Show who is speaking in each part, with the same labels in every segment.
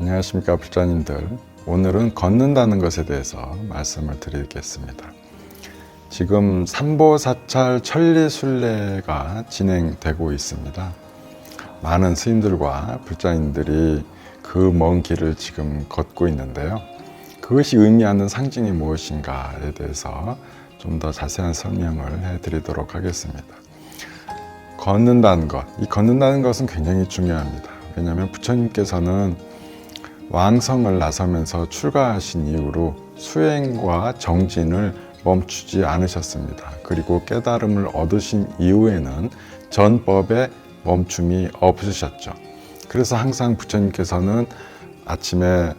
Speaker 1: 안녕하십니까 불자님들. 오늘은 걷는다는 것에 대해서 말씀을 드리겠습니다. 지금 삼보사찰 천리순례가 진행되고 있습니다. 많은 스님들과 불자님들이 그 먼 길을 지금 걷고 있는데요. 그것이 의미하는 상징이 무엇인가에 대해서 좀 더 자세한 설명을 해드리도록 하겠습니다 걷는다는 것, 이 걷는다는 것은 굉장히 중요합니다. 왜냐하면 부처님께서는 왕성을 나서면서 출가하신 이후로 수행과 정진을 멈추지 않으셨습니다. 그리고 깨달음을 얻으신 이후에는 전법에 멈춤이 없으셨죠. 그래서 항상 부처님께서는 아침에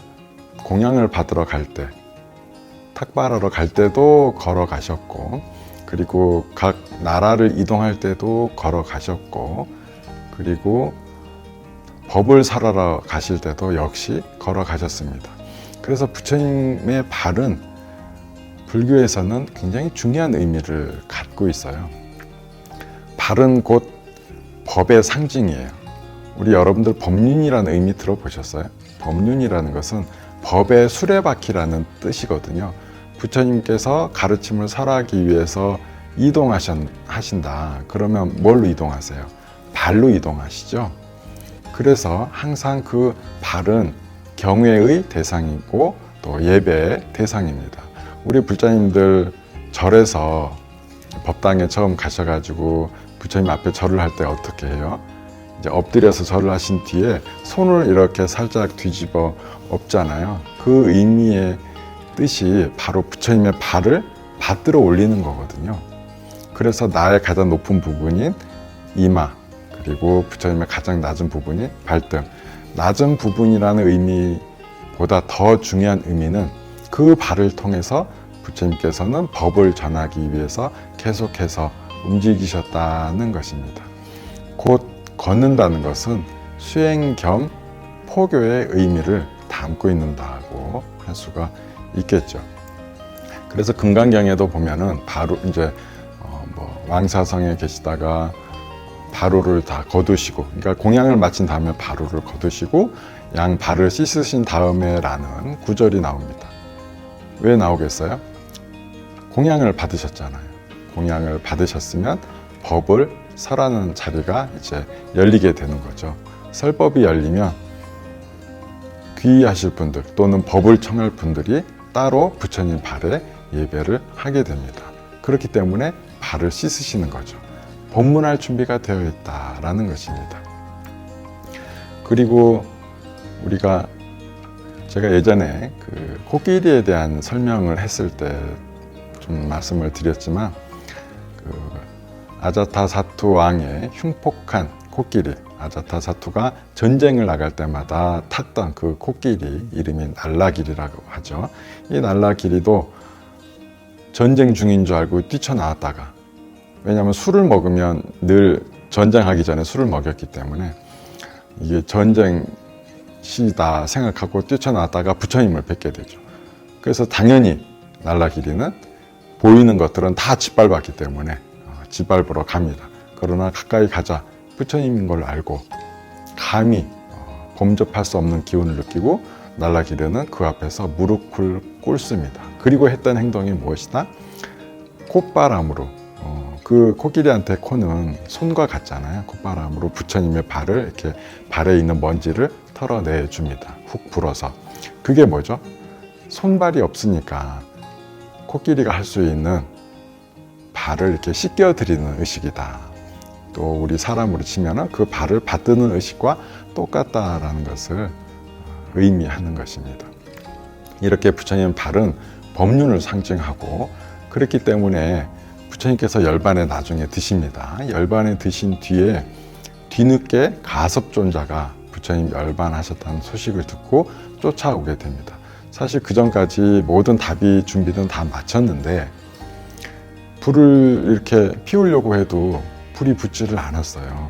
Speaker 1: 공양을 받으러 갈 때, 탁발하러 갈 때도 걸어가셨고, 그리고 각 나라를 이동할 때도 걸어가셨고, 그리고 법을 살아러 가실 때도 역시 걸어가셨습니다. 그래서 부처님의 발은 불교에서는 굉장히 중요한 의미를 갖고 있어요. 발은 곧 법의 상징이에요. 우리 여러분들 법륜이라는 의미 들어보셨어요? 법륜이라는 것은 법의 수레바퀴라는 뜻이거든요. 부처님께서 가르침을 설하기 위해서 이동하신다. 그러면 뭘로 이동하세요? 발로 이동하시죠? 그래서 항상 그 발은 경외의 대상이고 또 예배의 대상입니다. 우리 불자님들 절에서 법당에 처음 가셔가지고 부처님 앞에 절을 할 때 어떻게 해요? 이제 엎드려서 절을 하신 뒤에 손을 이렇게 살짝 뒤집어 엎잖아요. 그 의미의 뜻이 바로 부처님의 발을 받들어 올리는 거거든요. 그래서 나의 가장 높은 부분인 이마, 그리고 부처님의 가장 낮은 부분이 발등. 낮은 부분이라는 의미보다 더 중요한 의미는 그 발을 통해서 부처님께서는 법을 전하기 위해서 계속해서 움직이셨다는 것입니다. 곧 걷는다는 것은 수행 겸 포교의 의미를 담고 있는다고 할 수가 있겠죠. 그래서 금강경에도 보면은 바로 이제 어, 뭐 왕사성에 계시다가 바로를 다 거두시고, 그러니까 공양을 마친 다음에 바로를 거두시고 양 발을 씻으신 다음에라는 구절이 나옵니다. 왜 나오겠어요? 공양을 받으셨잖아요. 공양을 받으셨으면 법을 설하는 자리가 이제 열리게 되는 거죠. 설법이 열리면 귀의하실 분들 또는 법을 청할 분들이 따로 부처님 발에 예배를 하게 됩니다. 그렇기 때문에 발을 씻으시는 거죠. 법문할 준비가 되어 있다라는 것입니다. 그리고 우리가 제가 예전에 그 코끼리에 대한 설명을 했을 때 좀 말씀을 드렸지만 그 아자타 사투 왕의 흉폭한 코끼리 아자타 사투가 전쟁을 나갈 때마다 탔던 그 코끼리 이름이 날라길이라고 하죠. 이 날라길이도 전쟁 중인 줄 알고 뛰쳐나왔다가 왜냐하면 술을 먹으면 늘 전쟁하기 전에 술을 먹였기 때문에 이게 전쟁 시다 생각하고 뛰쳐나왔다가 부처님을 뵙게 되죠. 그래서 당연히 날라길이는 보이는 것들은 다 짓밟았기 때문에 어, 짓밟으러 갑니다. 그러나 가까이 가자 부처님인 걸 알고 감히 어, 범접할 수 없는 기운을 느끼고 날라기르는 그 앞에서 무릎을 꿇습니다. 그리고 했던 행동이 무엇이다? 콧바람으로 어, 그 코끼리한테 코는 손과 같잖아요. 콧바람으로 부처님의 발을 이렇게 발에 있는 먼지를 털어내 줍니다. 훅 불어서 그게 뭐죠? 손발이 없으니까 코끼리가 할 수 있는 발을 이렇게 씻겨 드리는 의식이다. 또 우리 사람으로 치면은 그 발을 받드는 의식과 똑같다라는 것을 의미하는 것입니다. 이렇게 부처님 발은 법륜을 상징하고 그렇기 때문에 부처님께서 열반에 나중에 드십니다. 열반에 드신 뒤에 뒤늦게 가섭존자가 부처님 열반하셨다는 소식을 듣고 쫓아오게 됩니다. 사실 그 전까지 모든 답이 준비는 다 마쳤는데 불을 이렇게 피우려고 해도 불이 붙지를 않았어요.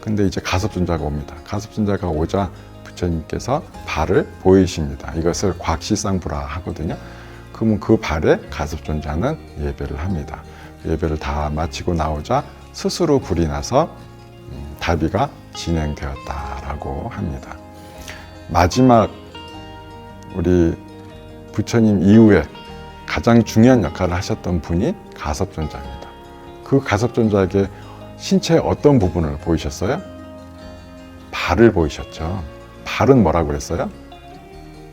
Speaker 1: 근데 이제 가섭존자가 옵니다. 가섭존자가 오자 부처님께서 발을 보이십니다. 이것을 곽시쌍부라 하거든요. 그러면 그 발에 가섭존자는 예배를 합니다. 예배를 다 마치고 나오자 스스로 불이 나서 음, 다비가 진행되었다라고 합니다. 마지막 우리 부처님 이후에 가장 중요한 역할을 하셨던 분이 가섭존자입니다. 그 가섭존자에게 신체의 어떤 부분을 보이셨어요? 발을 보이셨죠. 발은 뭐라고 그랬어요?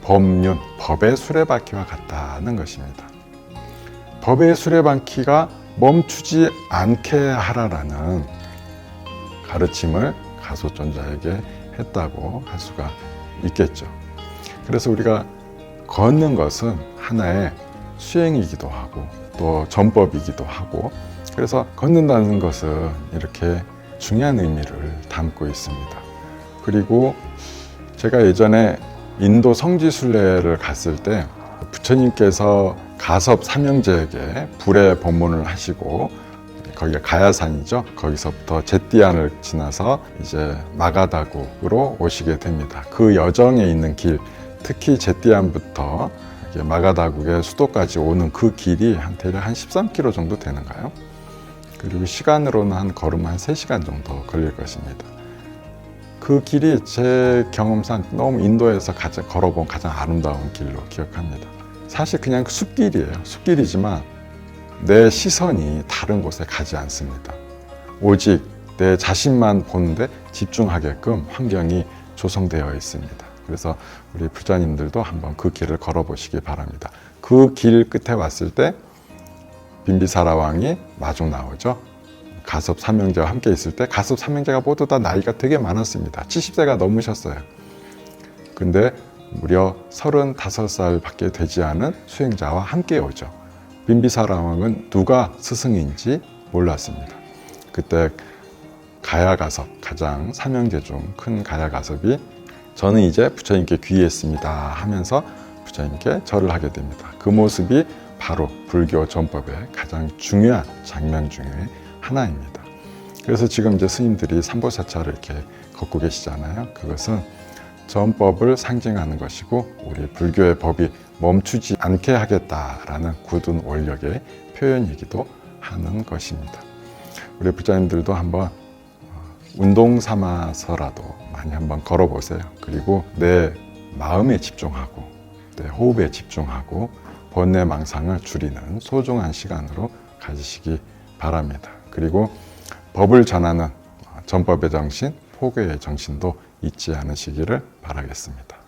Speaker 1: 법륜, 법의 수레바퀴와 같다는 것입니다. 법의 수레바퀴가 멈추지 않게 하라라는 가르침을 가소존자에게 했다고 할 수가 있겠죠. 그래서 우리가 걷는 것은 하나의 수행이기도 하고 또 전법이기도 하고 그래서 걷는다는 것은 이렇게 중요한 의미를 담고 있습니다. 그리고 제가 예전에 인도 성지순례를 갔을 때 부처님께서 가섭 삼형제에게 불의 법문을 하시고 거기가 가야산이죠. 거기서부터 제띠안을 지나서 이제 마가다국으로 오시게 됩니다. 그 여정에 있는 길, 특히 제띠안부터 마가다국의 수도까지 오는 그 길이 한 대략 한 13km 정도 되는가요? 그리고 시간으로는 한 걸음 한 3시간 정도 걸릴 것입니다. 그 길이 제 경험상 너무 인도에서 가장 걸어본 가장 아름다운 길로 기억합니다. 사실 그냥 숲길이에요. 숲길이지만 내 시선이 다른 곳에 가지 않습니다. 오직 내 자신만 보는데 집중하게끔 환경이 조성되어 있습니다. 그래서 우리 부자님들도 한번 그 길을 걸어보시기 바랍니다. 그 길 끝에 왔을 때 빈비사라 왕이 마중 나오죠. 가섭 삼형제와 함께 있을 때 가섭 삼형제가 모두 다 나이가 되게 많았습니다. 70세가 넘으셨어요. 근데 무려 35살밖에 되지 않은 수행자와 함께 오죠. 빈비사라 왕은 누가 스승인지 몰랐습니다. 그때 가야가섭 가장 삼형제 중 큰 가야가섭이 저는 이제 부처님께 귀의했습니다 하면서 부처님께 절을 하게 됩니다. 그 모습이 바로 불교 전법의 가장 중요한 장면 중에 하나입니다. 그래서 지금 이제 스님들이 삼보사차를 이렇게 걷고 계시잖아요. 그것은 전법을 상징하는 것이고 우리 불교의 법이 멈추지 않게 하겠다라는 굳은 원력의 표현이기도 하는 것입니다. 우리 부자님들도 한번 어, 운동 삼아서라도 많이 한번 걸어보세요. 그리고 내 마음에 집중하고 내 호흡에 집중하고 번뇌 망상을 줄이는 소중한 시간으로 가지시기 바랍니다. 그리고 법을 전하는 전법의 정신, 포교의 정신도 잊지 않으시기를 바라겠습니다.